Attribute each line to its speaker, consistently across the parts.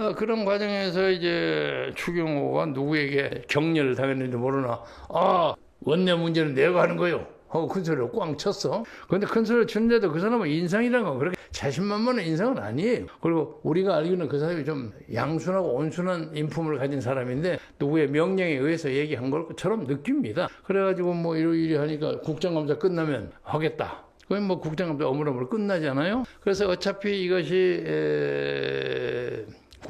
Speaker 1: 어, 그런 과정에서 이제 추경호가 누구에게 격려를 당했는지 모르나 아 원내 문제는 내가 하는 거요. 하고 큰 소리를 꽝 쳤어. 근데 큰 소리를 치는데도 그 사람은 인상이라는 건 그렇게 자신만만한 인상은 아니에요. 그리고 우리가 알기로는 그 사람이 좀 양순하고 온순한 인품을 가진 사람인데 누구의 명령에 의해서 얘기한 것처럼 느낍니다. 그래가지고 뭐 이러이리 하니까 국정감사 끝나면 하겠다. 그건 뭐 국정감사 어물어물 끝나잖아요. 그래서 어차피 이것이 에...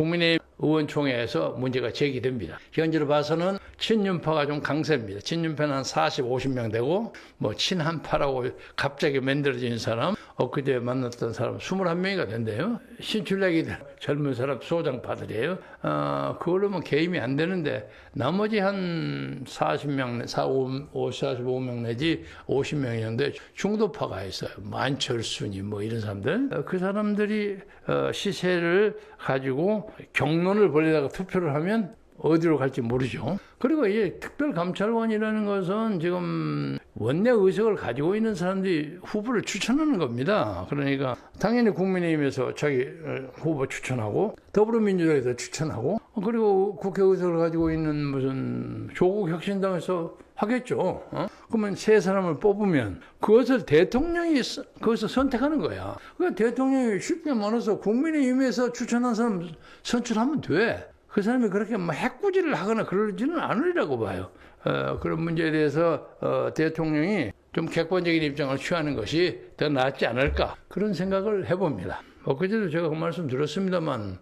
Speaker 1: 국민의 의원총회에서 문제가 제기됩니다. 현재로 봐서는 친윤파가 좀 강세입니다. 친윤파는 한 40, 50명 되고 뭐 친한파라고 갑자기 만들어진 사람 엊그제 만났던 사람 21명이가 된대요. 신출내기들 젊은 사람 소장파들이에요. 어, 그걸로면 개임이 안 되는데 나머지 한 40명, 4, 5, 45명 내지 50명 정도 중도파가 있어요. 만철순이 뭐 이런 사람들. 어, 그 사람들이 어, 시세를 가지고 경론을 벌리다가 투표를 하면 어디로 갈지 모르죠. 그리고 이 특별감찰관이라는 것은 지금 원내 의석을 가지고 있는 사람들이 후보를 추천하는 겁니다. 그러니까 당연히 국민의힘에서 자기 어, 후보 추천하고 더불어민주당에서 추천하고 그리고 국회 의석을 가지고 있는 무슨 조국 혁신당에서 하겠죠. 어? 그러면 세 사람을 뽑으면 그것을 대통령이 서- 거기서 선택하는 거야. 그 대통령이 쉽게 말해서 국민의힘에서 추천한 사람 선출하면 돼. 그 사람이 그렇게 뭐 해꾸지를 하거나 그러지는 않으리라고 봐요. 어, 그런 문제에 대해서 어, 대통령이 좀 객관적인 입장을 취하는 것이 더 낫지 않을까 그런 생각을 해봅니다. 엊그제도 제가 그 말씀 드렸습니다만,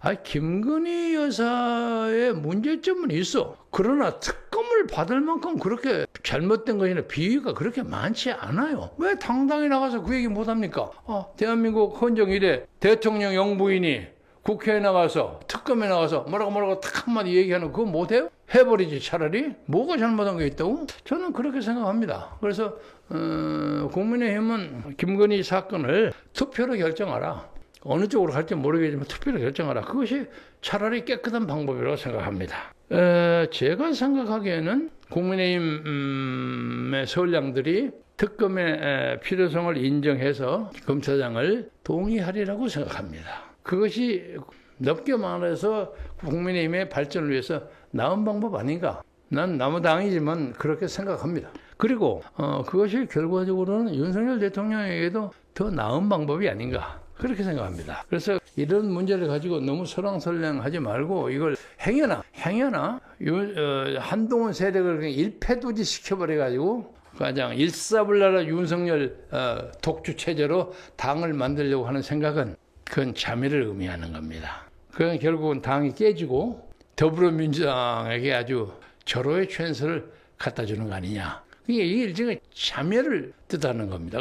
Speaker 1: 아 김건희 여사의 문제점은 있어. 그러나 특검을 받을 만큼 그렇게 잘못된 것이나 비위가 그렇게 많지 않아요. 왜 당당히 나가서 그 얘기 못합니까? 아, 대한민국 헌정 이래 대통령 영부인이 국회에 나가서 특검에 나가서 뭐라고 뭐라고 탁 한마디 얘기하는 그거 못해요? 해버리지 차라리 뭐가 잘못한 게 있다고? 저는 그렇게 생각합니다. 그래서 어, 국민의힘은 김건희 사건을 투표로 결정하라. 어느 쪽으로 갈지 모르겠지만 투표로 결정하라. 그것이 차라리 깨끗한 방법이라고 생각합니다. 에, 제가 생각하기에는 국민의힘의 서울량들이 특검의 에, 필요성을 인정해서 검사장을 동의하리라고 생각합니다. 그것이 넓게 말해서 국민의힘의 발전을 위해서 나은 방법 아닌가? 난 남우당이지만 그렇게 생각합니다. 그리고 어, 그것이 결과적으로는 윤석열 대통령에게도 더 나은 방법이 아닌가? 그렇게 생각합니다. 그래서 이런 문제를 가지고 너무 설왕설래하지 말고 이걸 행여나 행여나 유- 어, 한동훈 세력을 일패두지 시켜버려 가지고 가장 일사불란한 윤석열 어, 독주 체제로 당을 만들려고 하는 생각은 그건 자미를 의미하는 겁니다. 그건 결국은 당이 깨지고 더불어민주당에게 아주 절호의 찬스를 갖다 주는 거 아니냐. 이게 일종의 자멸을 뜻하는 겁니다.